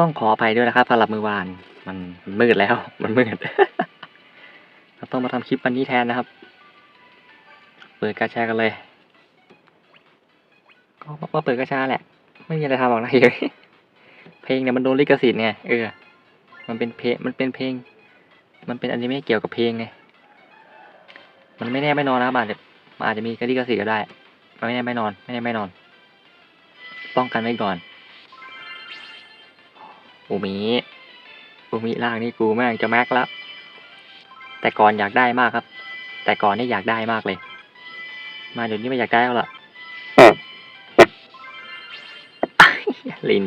ต้องขออภัยด้วยนะครับสำหรับมือวาน มันมืดแล้ว มันมืดเราต้องมาทำคลิปวันนี้แทนนะครับ เปิดกาชากันเลย ก็ว่าเปิดกาชาแหละ ไม่มีอะไรทำหรอกนะเฮ้ยเพลงเนี่ยมันโดนลิขสิทธิ์ไงเออ มันเป็นเพลงมันเป็นเพลง มันเป็นอนิเมะเกี่ยวกับเพลงไง มันไม่แน่ไม่นอนนะครับอาจจะมันอาจจะมีลิขสิทธิ์ก็ได้ ไม่แน่ไม่นอน ไม่แน่ไม่นอน ป้องกันไว้ก่อน อูมิอูมิล่างนี่กูแม่งจะแม็กแล้ว แต่ก่อนอยากได้มากครับ แต่ก่อนนี่อยากได้มากเลย มาเดี๋ยวนี้ไม่อยากได้แล้วล่ะลิน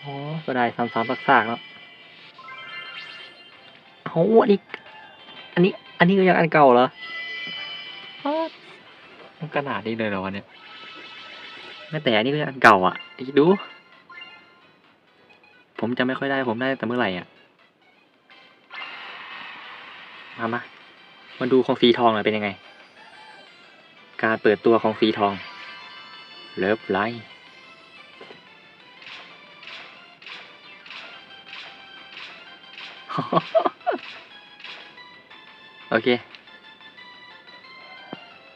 โอ้ก็ได้ซ้ำๆซากๆแล้วเอาอันนี้ อันนี้ อันนี้ก็ยังอันเก่าเหรอมันขนาดนี้เลยเหรอวะเนี่ย แม้แต่อันนี้ก็ยังอันเก่าอะอีดู ผมจะไม่ค่อยได้ผมได้แต่เมื่อไหร่อะ มามามาดูของสีทองหน่อยเป็นยังไง การเปิดตัวของสีทอง เลิฟไลท์โอเค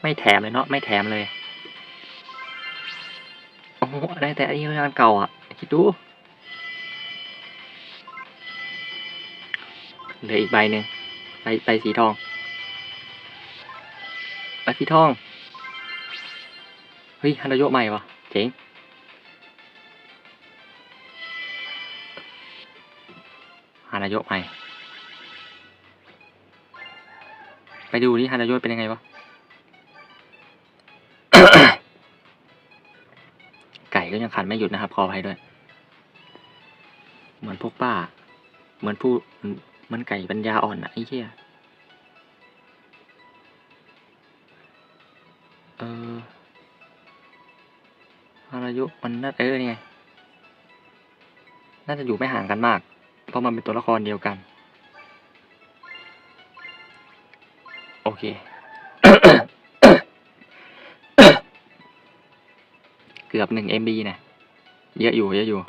ไม่แถมเลยเนาะไม่แถมเลย โอ้โหได้แต่อันนี้งานเก่าอะ คิดดู เหลืออีกใบหนึ่งใบใบสีทองใบสีทอง เฮ้ยฮันโยใหม่วะเจ๋งฮานายใหม่ ไปดูนี่ฮานายเป็นยังไงวะไก่ก็ยังขันไม่หยุดนะครับขออภัยด้วย เหมือนพวกป้า เหมือนผู้ มันไก่ปัญญาอ่อนอะไอ้เหี้ย เอออายุมันน่าเออนี่ไงน่าจะอยู่ไม่ห่างกันมาก เพราะมันเป็นตัวละครเดียวกัน โอเค เกือบหนึ่ง MB นะ เยอะอยู่ เยอะอยู่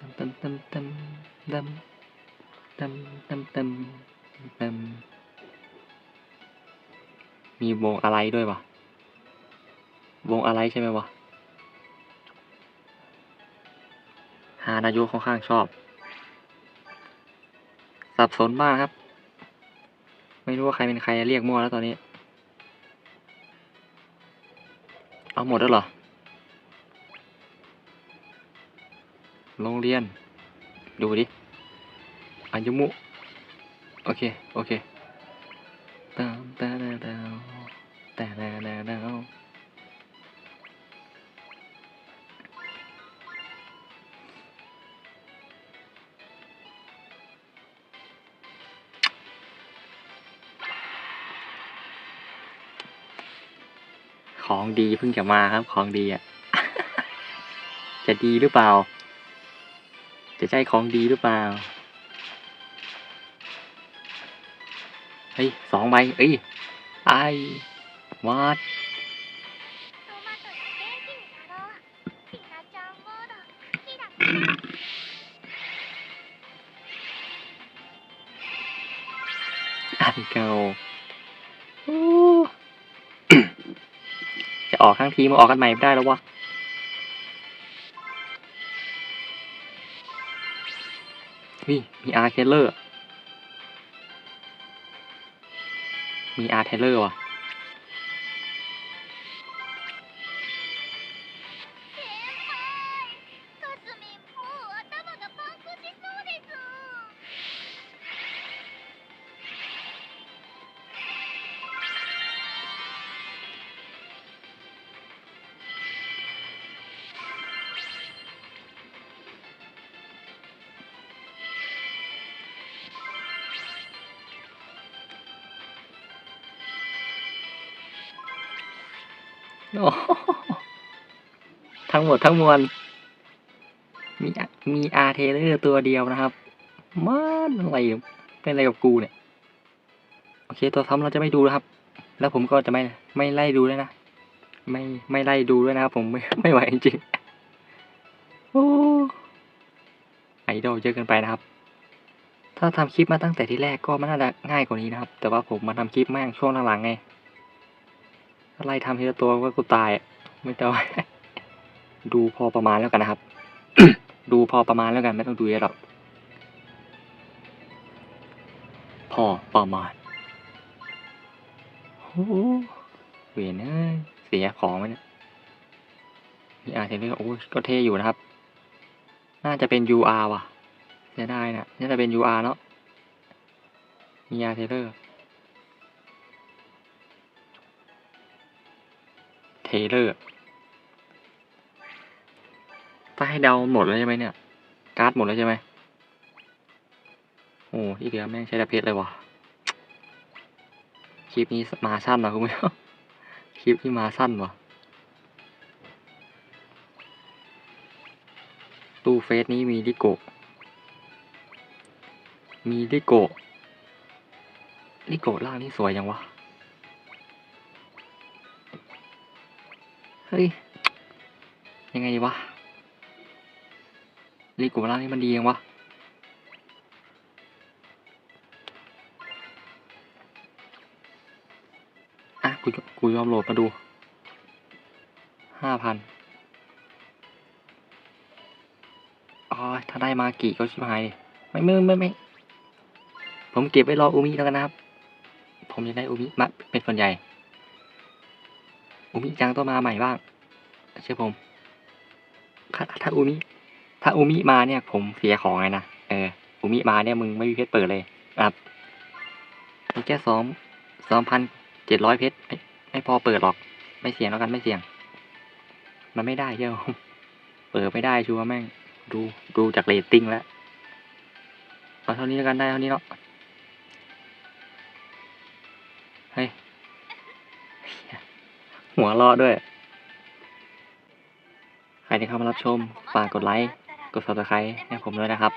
ตึมตึมตึมตึมตึมตึมตึมตึมมีวงอะไรด้วยวะวงอะไรใช่ไหมวะฮานายุค่อนข้างชอบ สับสนมากครับ ไม่รู้ว่าใครเป็นใครเรียกมั่วแล้วตอนนี้ เอาหมดแล้วเหรอ โรงเรียน ดูดิอายุมุ โอเค โอเคตามตาดาดาวแต่ดาดาดาของดีเพิ่งจะมาครับ ของดีอะ จะดีหรือเปล่า จะใช่ของดีหรือเปล่า เฮ้ยสองใบเอ้ยไอวัดอันเก่าจะออกข้างทีมาออกกันใหม่ไม่ได้แล้ววะ ฮ้ยมีอาร์เทเลอร์ มีอาร์เทเลอร์ว่ะ ทั้งหมดทั้งมวล มีมีอาร์เทเลอร์ตัวเดียวนะครับมันอะไรเป็นอะไรกับกูเนี่ย โอเค ตัวซ้ำเราจะไม่ดูนะครับ แล้วผมก็จะไม่ไม่ไล่ดูเลยนะ ไม่ไม่ไล่ดูด้วยนะครับผมไม่ไม่ไหวจริงโอ้ไอดอลเยอะเกินไปนะครับ ถ้าทำคลิปมาตั้งแต่ที่แรกก็มันน่าจะง่ายกว่านี้นะครับ แต่ว่าผมมาทำคลิปแม่งช่วงหลังๆไง ถ้าไล่ทำทีละตัวก็กูตายไม่ต้องดูพอประมาณแล้วกันนะครับ ดูพอประมาณแล้วกันไม่ต้องดูเยอะหรอกพอประมาณโอ้โหเวียนเอ้ยเสียของมันเนี่ยมีอาร์เทเลอร์โอ้ก็เท่อยู่นะครับ น่าจะเป็น UR ว่ะเสียดายนะน่าจะเป็น UR เนาะมีอาร์เทเลอร์ ทเลอร์ถ้าให้เดาหมดแล้วใช่ไหมเนี่ย การ์ดหมดแล้วใช่ไหมโอ้ที่เหลือแม่งใช้แต่เพชรเลยวะคลิปนี้มาสั้นว่ะคุณผู้ชมคลิปนี้มาสั้นวะตู้เฟสนี้มีลิโกะมีลิโกะลิโกะล่างนี่สวยยังวะ เฮ้ย ยังไงดีวะลิโกะล่างนี่มันดียังวะ อะ กูกูยอมโหลดมาดู ห้าพันอ๋อ ถ้าได้มากี่ก็ชิบหายดิไม่ไม่ไม่ไม่ ผมเก็บไว้รออูมิแล้วกันนะครับ ผมจะได้อูมิมาเป็นส่วนใหญ่ อูมิจังต้องมาใหม่บ้างเชื่อผมถ้าถ้าอูมิถ้าอูมิมาเนี่ย ผมเสียของไงนะเอออูมิมาเนี่ยมึงไม่มีเพชรเปิดเลยครับมีแค่สองสองพันเจ็ดร้อยเพชรไม่ไม่พอเปิดหรอก ไม่เสี่ยงแล้วกันไม่เสี่ยง มันไม่ได้เชียวเปิดไม่ได้ชัวร์แม่ง ดูดูจากเรตติ้งแล้วเอาเท่านี้แล้วกันได้เท่านี้เนาะ หัวเรอดด้วย ใครที่เข้ามารับชม ฝากกดไลค์ กด subscribe ให้ผมด้วยนะครับ